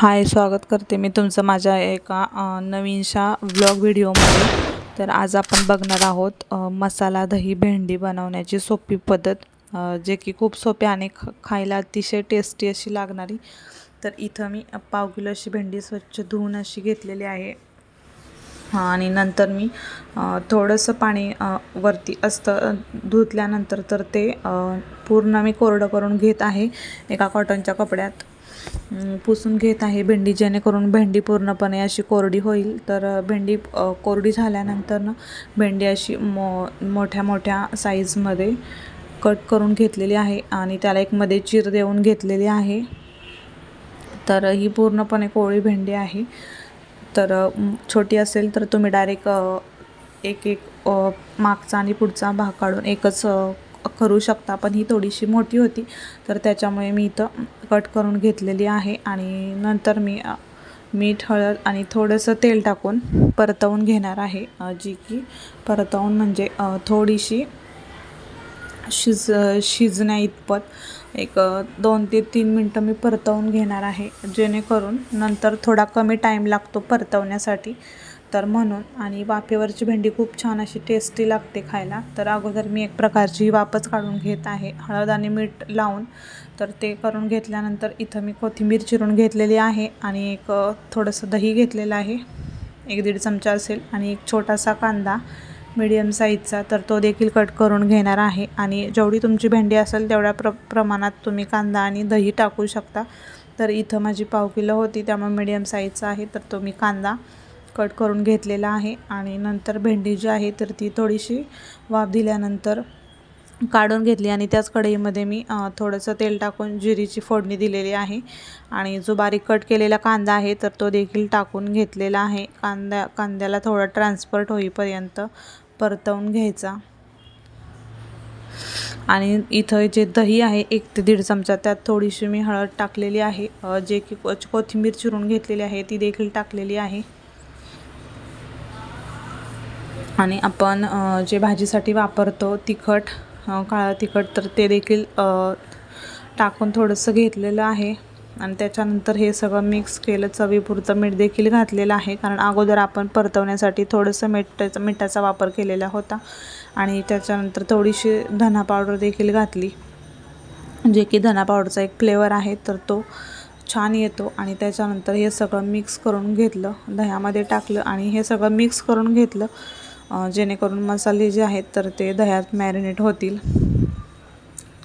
हाय स्वागत करते मी तुमचं माझ्या एका नवीनशा व्लॉग व्हिडिओमध्ये. तर आज आपण बघणार आहोत मसाला दही भेंडी बनवण्याची सोपी पद्धत जे की खूप सोपी आणि ख खायला अतिशय टेस्टी अशी लागणारी. तर इथं मी पाव किलो अशी भेंडी स्वच्छ धुवून अशी घेतलेली आहे. हां आणि नंतर मी थोडंसं पाणी वरती असतं धुतल्यानंतर तर ते पूर्ण मी कोरडं करून घेत आहे एका कॉटनच्या कपड्यात. पुसून घेत आहे भेंडी जेणेकरून भेंडी पूर्णपणे अशी कोरडी होईल. तर भेंडी कोरडी झाल्यानंतर ना भेंडी अशी मो मोठ्या मोठ्या साईजमध्ये कट करून घेतलेली आहे आणि त्याला एक मध्ये चीर देऊन घेतलेली आहे. तर ही पूर्णपणे कोवळी भेंडी आहे. तर छोटी असेल तर तुम्ही डायरेक्ट एक एक मागचा आणि पुढचा भाग काढून एकच करू शकता पण ही थोडीशी मोठी होती. तर त्याच्यामुळे मी इथं कट करून घेतलेली आहे आणि नंतर मी मीठ हळद आणि थोडंसं तेल टाकून परतवून घेणार आहे जी की परतवून म्हणजे थोडीशी शिज शिजण्या इतपत एक दोन ते तीन मिनटं मी परतवून घेणार आहे जेणेकरून नंतर थोडा कमी टाईम लागतो परतवण्यासाठी. तर म्हणून आणि वाफेवरची भेंडी खूप छान अशी टेस्टी लागते खायला. तर अगोदर मी एक प्रकारची वाफच काढून घेत आहे. हळद आणि मीठ लावून. तर ते करून घेतल्यानंतर इथं मी कोथिंबीर चिरून घेतलेली आहे आणि एक थोडंसं दही घेतलेलं आहे. एक दीड चमचा असेल आणि एक छोटासा कांदा मीडियम साईजचा तर तो देखील कट करून घेणार आहे. आणि जेवढी तुमची भेंडी असेल तेवढ्या प्र प्रमाणात तुम्ही कांदा आणि दही टाकू शकता. तर इथं माझी पाव किलो होती त्यामुळे मीडियम साईजचा आहे. तर तो मी कांदा कट करून घेतलेला आहे आणि नंतर भेंडी जी आहे तर ती थोडीशी वाफ दिल्यानंतर काढून घेतली आणि त्याच कढईमध्ये मी थोडंसं तेल टाकून जिरीची फोडणी दिलेली आहे. आणि जो बारीक कट केलेला कांदा आहे तर तो देखील टाकून घेतलेला आहे. कांदा कांद्याला थोडा ट्रान्सपर्ट होईपर्यंत परतवून घ्यायचा. आणि इथं जे दही आहे एक ते दीड चमचा त्यात थोडीशी मी हळद टाकलेली आहे. जे की कोथिंबीर चिरून घेतलेली आहे ती देखील टाकलेली आहे. आणि आपण जे भाजीसाठी वापरतो तिखट काळं तिखट तर ते देखील टाकून थोडंसं घेतलेलं आहे. आणि त्याच्यानंतर हे सगळं मिक्स केलं चवीपुरतं मीठ देखील घातलेलं आहे. कारण अगोदर आपण परतवण्यासाठी थोडंसं मिठाचा मिठाचा वापर केलेला होता. आणि त्याच्यानंतर थोडीशी धना पावडर देखील घातली. जे की धना पावडरचा एक फ्लेवर आहे तर तो छान येतो. आणि त्याच्यानंतर हे सगळं मिक्स करून घेतलं दह्यामध्ये टाकलं आणि हे सगळं मिक्स करून घेतलं. जेणेकरून मसाले जे आहेत तर ते दह्यात मॅरिनेट होतील.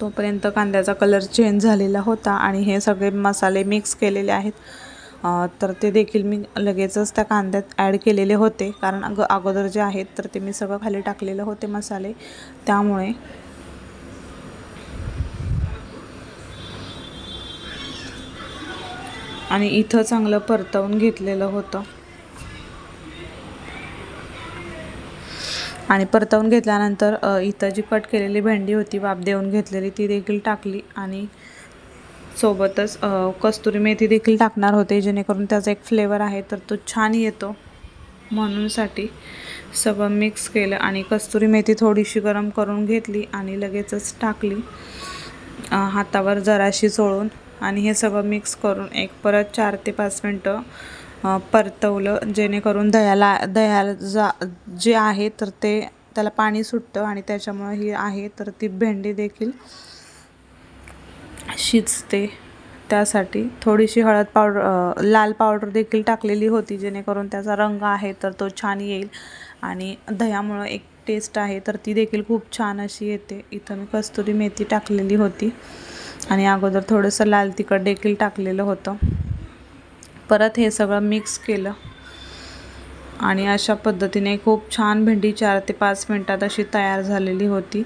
तोपर्यंत कांद्याचा कलर चेंज झालेला होता आणि हे सगळे मसाले मिक्स केलेले आहेत. तर ते देखील मी लगेचच त्या कांद्यात ॲड केलेले होते. कारण अग अगोदर जे आहेत तर ते मी सगळं खाली टाकलेलं होते मसाले. त्यामुळे आणि इथं चांगलं परतवून घेतलेलं होतं. आणि परतवून घेतल्यानंतर इथं जी कट केलेली भेंडी होती वाप देऊन घेतलेली ती देखील टाकली आणि सोबतच कस्तुरी मेथी देखील टाकणार होते जेणेकरून त्याचा एक फ्लेवर आहे तर तो छान येतो. म्हणूनसाठी सगळं मिक्स केलं आणि कस्तुरी मेथी थोडीशी गरम करून घेतली आणि लगेचच टाकली हातावर जराशी चोळून आणि हे सगळं मिक्स करून एक परत चार ते पाच मिनटं परतवलं जेणेकरून दह्याला दह्याला जा जे आहे तर ते त्याला पाणी सुटतं आणि त्याच्यामुळे ही आहे तर ती भेंडी देखील शिजते. त्यासाठी थोडीशी हळद पावडर लाल पावडर देखील टाकलेली होती जेणेकरून त्याचा रंग आहे तर तो छान येईल. आणि दह्यामुळं एक टेस्ट आहे तर ती देखील खूप छान अशी येते. इथं मी कस्तुरी मेथी टाकलेली होती. आणि अगोदर थोडंसं लाल तिखट देखील टाकलेलं होतं. परत हे सगळं मिक्स केलं. आणि अशा पद्धतीने खूप छान भेंडी चार ते पाच मिनटात अशी तयार झालेली होती.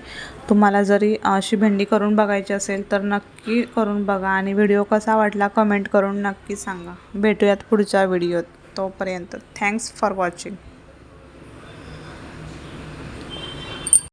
तुम्हाला जरी अशी भेंडी करून बघायची असेल तर नक्की करून बघा आणि व्हिडिओ कसा वाटला कमेंट करून नक्की सांगा. भेटूयात पुढच्या व्हिडिओत तोपर्यंत. Thanks for watching